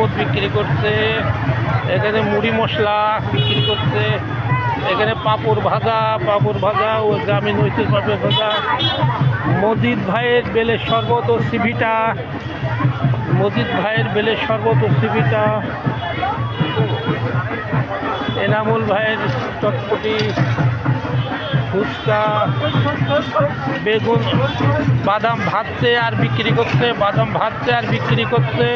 শরবত বিক্রি করছে, এখানে মুড়ি মশলা বিক্রি করছে, এখানে পাঁপড় ভাজা পাঁপড় ভাজা ও গ্রামীণ ঐতিহ্য পাঁপড় ভাজা। মজিদ ভাইয়ের বেলের শরবত ও সিভিটা। মজিদ ভাইয়ের বেলের শরবত ও সিভিটা। এনামুল ভাইয়ের চটপটি, ফুচকা, বেগুন, বাদাম ভাজছে আর বিক্রি করছে, বাদাম ভাজছে আর বিক্রি করছে।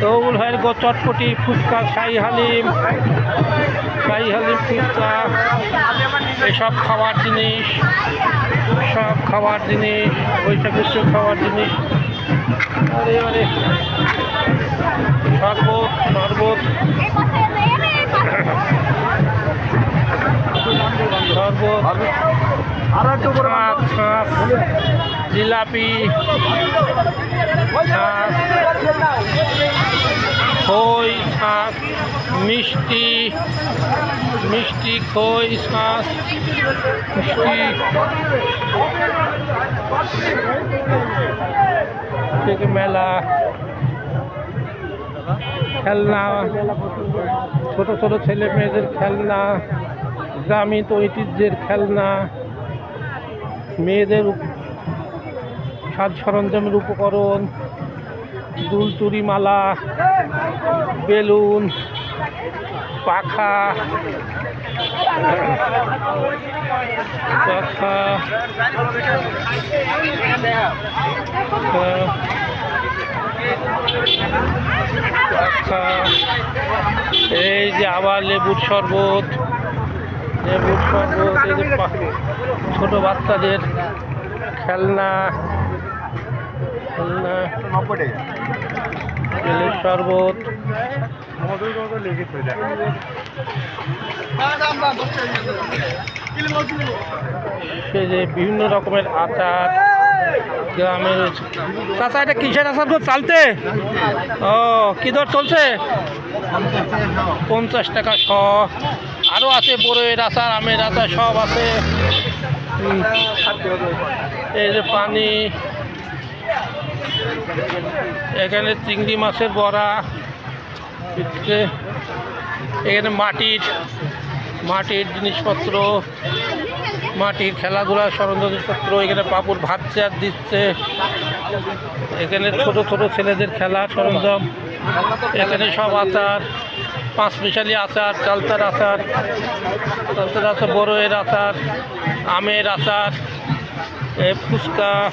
তৌল ভাইয়ের গো চটপটি ফুচকা, শাহি হালিম শাহি হালিম ফুচকা, এসব খাওয়ার জিনিস, সব খাওয়ার জিনিস বৈশাখ উৎসব খাওয়ার জিনিস। আরে আরে। শরবত শরবত। শরবত। জিলাপি খই ছাঁচ মিষ্টি মিষ্টি, খই ছাঁচ মিষ্টি। মেলা। খেলনা। ছোট ছোট ছেলে মেয়েদের খেলনা। গ্রামীণ ঐতিহ্যের খেলনা। মেয়েদের সাজ সরঞ্জামের উপকরণ দুলচুরি মালা বেলুন পাখা পাখা এই যে আবার লেবুর শরবত। যে ছোট বাচ্চাদের খেলনা খেলনা শরবত। সে যে বিভিন্ন রকমের আচার গ্রামের চাচা, এটা কিসের আচার গো? চালতে? ও, কি দর চলছে? পঞ্চাশ টাকা শ। আরও আছে বড়ের আচার, আমের আচার, সব আছে। এই যে পানি। এখানে চিংড়ি মাছের বড়া। এখানে মাটির মাটির জিনিসপত্র, মাটির খেলাধুলার সরঞ্জাম জিনিসপত্র, এখানে পাপড় ভাজছে আর দিচ্ছে। এখানে ছোট ছোট ছেলেদের খেলা সরঞ্জাম। এখানে সব আচার। পাঁচ মিশালি আচার, চালতার আচার চালতার আচার বড়ের আচার, আমের আচার ফুচকা।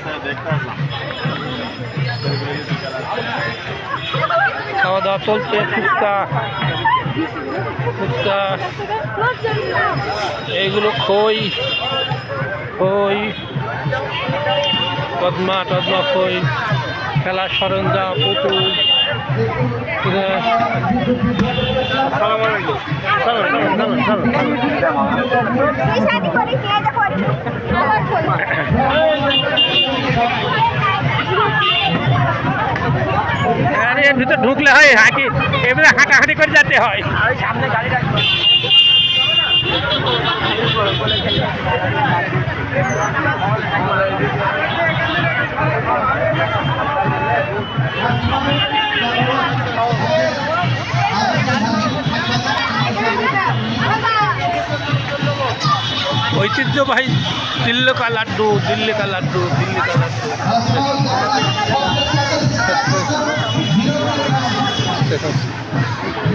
খাওয়া দাওয়া চলছে, ফুচকা। ফুচকা। এইগুলো খই। খই। পদ্মা টদ্মা খই। খেলার সরঞ্জাম, পুতুল। ভিতর ঢুকলে হয় হাঁকি এবারে হাঁটাহাঁটি করে যেতে হয়। সামনে গাড়ি রাখব ঐতিহ্যবাহী তিল্লকা লাড্ডু দিল্লি কা লাড্ডু। দিল্লি কা লাড্ডু